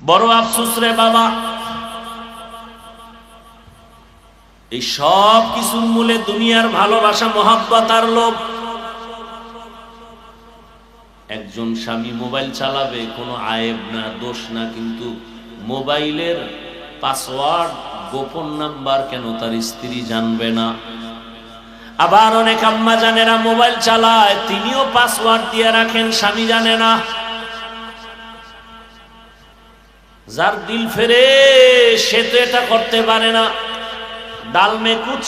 বড় আফসুস রে বাবা। এই সব কিছুর মূলে দুনিয়ার ভালোবাসা, মহাব্বত আর লোভ। একজন স্বামী মোবাইল চালাবে, কোনো আয়েব না, দোষ না, কিন্তু মোবাইলের পাসওয়ার্ড, গোপন নাম্বার কেন তার স্ত্রী জানবে না? আবার অনেক আম্মা জানেরা মোবাইল চালায়, তিনিও পাসওয়ার্ড দিয়ে রাখেন, স্বামী জানে না। যার দিল ফেরে, সে তো এটা করতে পারে না। ডাল মে কুচ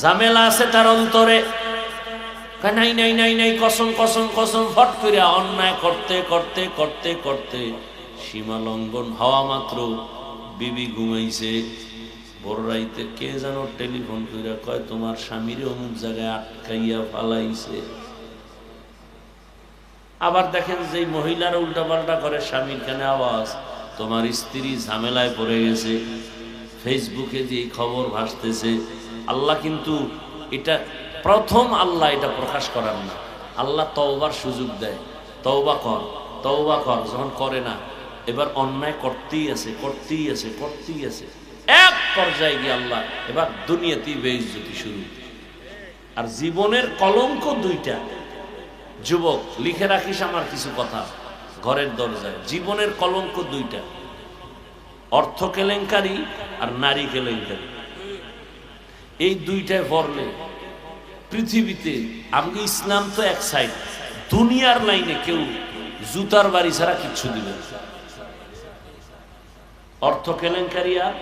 ঝামেলা আছে তার অন্তরে। নাই নাই নাই নাই, কসম কসম কসম, ফট করে অন্যায় করতে করতে করতে করতে সীমা লঙ্ঘন হওয়া মাত্র বিবি ঘুমাইছে। বড় রাইতে কে যেন টেলিফোন করে কয়, তোমার স্বামীর অমুক জায়গায় আটকাইয়া ফালাইছে। আবার দেখেন যে মহিলারা উল্টাপাল্টা করে, স্বামীর কানে আওয়াজ, তোমার স্ত্রী ঝামেলায় পড়ে গেছে, ফেসবুকে যে খবর ভাসতেছে, আল্লাহ কিন্তু এটা প্রথম আল্লাহ এটা প্রকাশ করার না। আল্লাহ তওবার সুযোগ দেয়। তওবা কর তওবা কর, যখন করে না, এবার অন্যায় করতেই আছে করতেই আছে করতেই আছে। এক পর্যায়ে গিয়ে আল্লাহ, এবার দুনিয়াতেই বেইজ্জতি শুরু। আর জীবনের কলঙ্ক দুইটা। যুবক, লিখে রাখিস আমার কিছু কথা। ঘরের দরজায়। জীবনের কলঙ্ক দুইটা। অর্থ কেলেঙ্কারি আর নারী কেলেঙ্কারি। এই দুইটায় পড়লে পৃথিবীতে, আমি ইসলাম তো এক সাইড দুনিয়ার লাইনে কেউ জুতার বাড়ি ছাড়া কিচ্ছু দিবে অর্থ কেলেঙ্কারি আর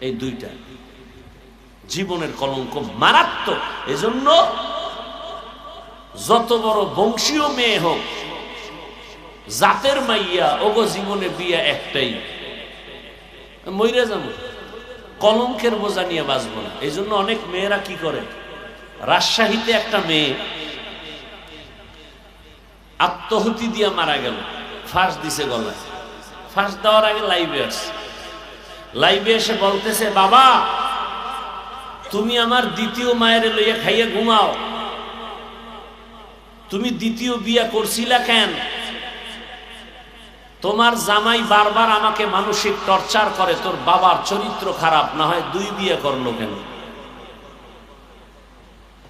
এই দুইটা। জীবনের কলঙ্ক মারাত্মক। এজন্য যত বড় বংশীয় মেয়ে হোক, জাতের মাইয়া, ওগো জীবনে বিয়া একটাই। মইরা যাব। কলঙ্কের বোঝা নিয়ে বাঁচবো না। এই জন্য অনেক মেয়েরা কি করে? রাজশাহীতে একটা মেয়ে আত্মহতি দিয়ে মারা গেল। ফাঁস দিছে গলায়। ফাঁস দেওয়ার আগে লাইভে আসছে। লাইভে এসে বলতেছে, বাবা, তুমি আমার দ্বিতীয় মায়ের লইয়া খাইয়ে ঘুমাও। তুমি দ্বিতীয় বিয়া করছিলা কেন? তোমার জামাই বারবার আমাকে মানসিক টর্চার করে, তোর বাবার চরিত্র খারাপ, না হয় দুই বিয়ে করল কেন?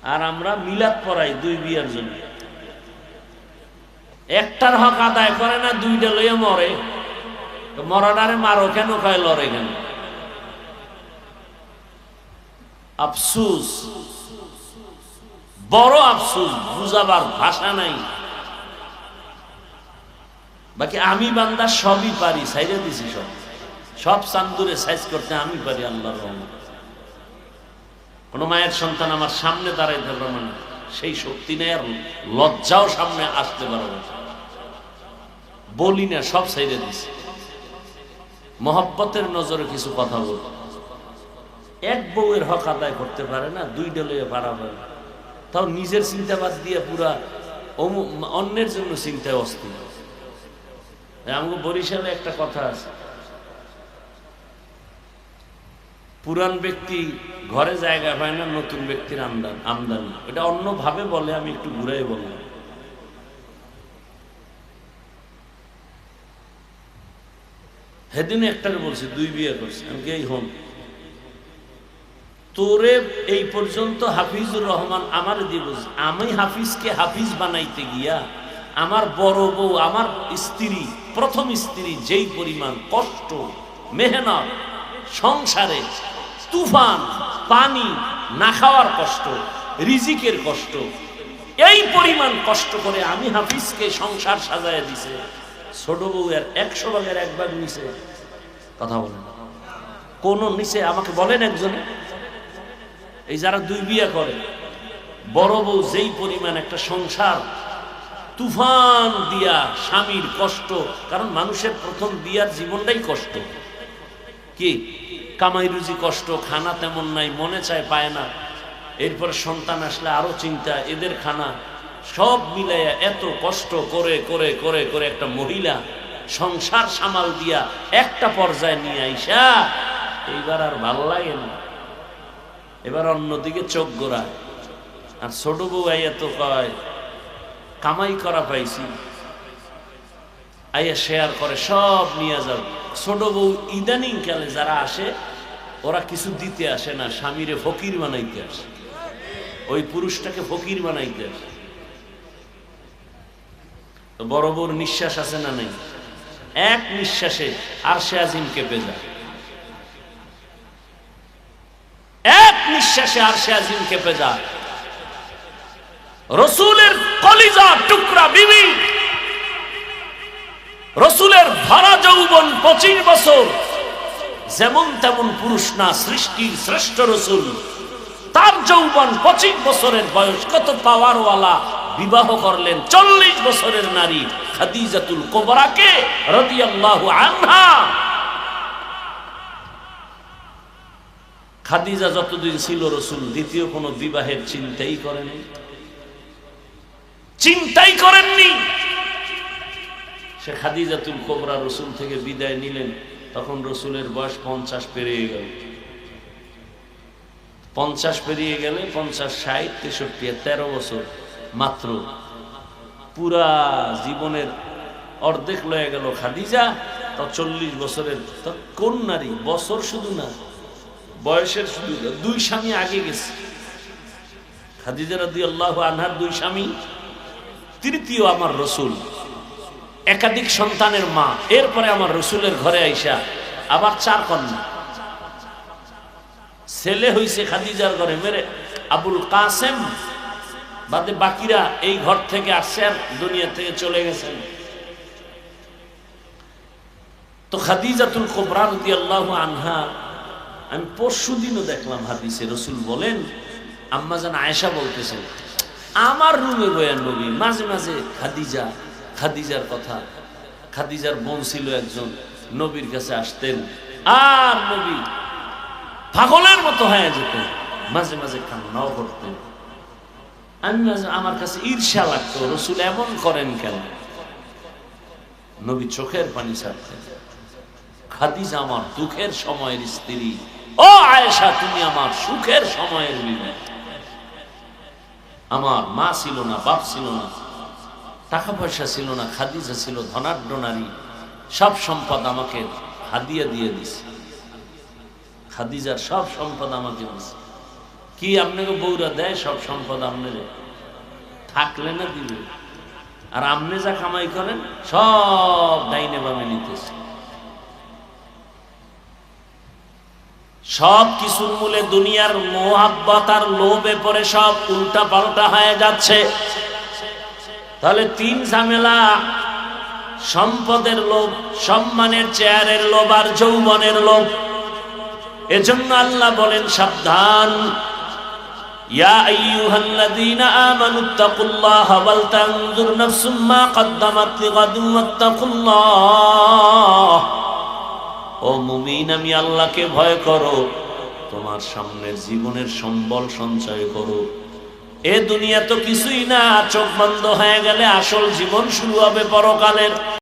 আর আমরা মিলাদ পড়াই দুই বিয়ের জন্য। একটার হক আদায় করে না, দুইটা লইয়া মরে। মরাডারে মারো কেন, কয় লড়ে কেন? আফসুস। বড় আফসুস, বুঝাবার ভাষা নাই। বাকি আমি বান্দা সবই পারি, সাইরে দিছি সব। সব চান্দুরে সাইজ করতে আমি পারি আল্লাহর রহমত। কোন মায়ের সন্তান আমার সামনে দাঁড়াইতে পারবে না, সেই শক্তি নেই আর লজ্জাও সামনে আসতে পারবে। বলি না, সব সাইরে দিছি। মহব্বতের নজরে কিছু কথা বল। এক বউয়ের হক আদায় করতে পারে না দুই ডলে পারা পারে না। তাও নিজের চিন্তাবাদ দিয়ে পুরা অন্যের জন্য চিন্তায় অস্থির। আমাকে বরিশালে একটা কথা আছে। পুরান ব্যক্তি ঘরে জায়গা পায় না, নতুন ব্যক্তির আমদান, আমদানি। এটা অন্যভাবে বলে, আমি একটু ঘুরাই বললাম। সেদিন একটাকে বলছি, দুই বিয়ে করছে। আমি কি হন? তোরে এই পর্যন্ত হাফিজুর রহমান আমার দিবস আমি হাফিজকে হাফিজ বানাইতে গিয়া আমার বড় বউ, আমার স্ত্রী, প্রথম স্ত্রী যেই পরিমাণ কষ্ট, মেহনত, সংসারে তুফান, পানি না খাওয়ার কষ্ট, রিজিকের কষ্ট, এই পরিমাণ কষ্ট করে আমি হাফিজকে সংসার সাজায় দিছে। ছোট বউ এর একশো ভাগের এক ভাগ নিছে। কথা বলেন। কোন নিচে আমাকে বলেন একজনে। এই যারা দুই বিয়ে করে, বড় বউ যেই পরিমাণ একটা সংসার, তুফান দিয়া স্বামীর কষ্ট, কারণ মানুষের প্রথম বিয়ার জীবনটাই কষ্ট। কি? কামাই রুজি কষ্ট, খানা তেমন নাই, মনে চায় পায় না। এরপরে সন্তান আসলে আরও চিন্তা, এদের খানা, সব মিলাইয়া এত কষ্ট করে করে করে করে একটা মহিলা সংসার সামাল দিয়া একটা পর্যায়ে নিয়ে আইসা, এইবার আর ভালো লাগে না। এবার অন্যদিকে চোখ গোড়ায়। আর ছোট বউ আইয়া তো কামাই করা পাইছি। আইয়া শেয়ার করে, সব নিয়ে যাও। ছোট বউ ইদানিং কালে যারা আসে, ওরা কিছু দিতে আসে না, স্বামীরে ফকির বানাইতে আসে। ওই পুরুষটাকে ফকির বানাইতে আসে। বড় বড় নিঃশ্বাস আছে না নেই? এক নিঃশ্বাসে আর সে আজিম কেঁপে যায়। নিঃশ্বাসে আর সে আজিম কেঁপে যায় রসুলের কলিজা টুকরা বিবি। রসুলের ভরা যৌবন পঁচিশ বছর। যেমন তেমন পুরুষ না সৃষ্টির শ্রেষ্ঠ রসুল। তার যৌবন পঁচিশ বছরের বয়স। কত পাওয়ারওয়ালা বিবাহ করলেন চল্লিশ বছরের নারী খাদিজাতুল কোবরাকে রদিয়াল্লাহু আনহা। খাদিজা যতদিন ছিল রসুল, দ্বিতীয় কোনো বিবাহের চিন্তাই করেনি চিন্তাই করেননি। সে খাদিজাতুল কোবরা রসুল থেকে বিদায় নিলেন, তখন রসুলের বয়স পঞ্চাশ পেরিয়ে গেল। পঞ্চাশ পেরিয়ে গেলে পঞ্চাশ, ষাট, তেষট্টি, তেরো বছর মাত্র। পুরা জীবনের অর্ধেক লয়ে গেল খাদিজা, তো চল্লিশ বছরের কোন নারী? বছর শুধু না বয়সের শুধু দুই স্বামী আগে গেছে। খাদিজা রাদি আল্লাহ আনহার দুই স্বামী, তৃতীয় আমার রসুল, একাধিক সন্তানের মা, এরপরে আমার রসুলের ঘরে আইসা আবার চার কন্যা। ছেলে হইছে খাদিজার ঘরে, মেরে আবুল কাসেম, বাদে বাকিরা এই ঘর থেকে আসছে আর দুনিয়া থেকে চলে গেছেন তো খাদিজাতুল কোবরা রদি আল্লাহ আনহা আমি পরশু দিনও দেখলাম হাদিসে রসুল বলেন, আম্মা যেন আয়েশা বলতেছেন, আমার রুমে বয়ান নবী, মাঝে মাঝে খাদিজা, খাদিজার কথা, খাদিজার বোন ছিল একজন, নবীর কাছে আসতেন, আর নবী পাগলের মতো হয়ে যেতেন, মাঝে মাঝে কান্নাও করতেন। আমি মাঝে আমার কাছে ঈর্ষা লাগতো, রসুল এমন করেন কেন? নবী চোখের পানি ছাড়তেন। খাদিজা আমার দুঃখের সময়ের স্ত্রী ও আয়েশা, তুমি আমার সুখের সময়ের বিবি আমার মা ছিল না, বাপ ছিল না টাকা পয়সা ছিল না, খাদিজা ছিল, ধনাঢ্য নারী, সব সম্পদ আমাকে হাদিয়া দিয়ে দিছে। খাদিজার সব সম্পদ আমাকে দিছে। কি আপনাকে বউরা দেয় সব সম্পদ আপনারে? থাকলে না দিবে। আর আপনি যা কামাই করেন, সব ডাইনে বামে নিতেছে। সব কিছুর মূলে দুনিয়ার মোহাব্বত আর লোভে পরে সব উল্টা পাল্টা হয়ে যাচ্ছে। তাহলে তিন ঝামেলা, সম্পদের লোভ, সম্মানের চেয়ারের লোভ আর যৌবনের লোভ। এজন্য আল্লাহ বলেন, সাবধান। ইয়া আইয়ুহাল্লাযীনা আমানুত্তাকুল্লাহা ওয়াল তানজুর নাফসুম মা কদ্দামাত লিগাদিন ওয়াত্তাকুল্লাহ। ও মুমিন, আমি আল্লাহকে ভয় করো। তোমার সামনের জীবনের সম্বল সঞ্চয় করো। এ দুনিয়া তো কিছুই না, চোখ বন্ধ হয়ে গেলে আসল জীবন শুরু হবে পরকালের।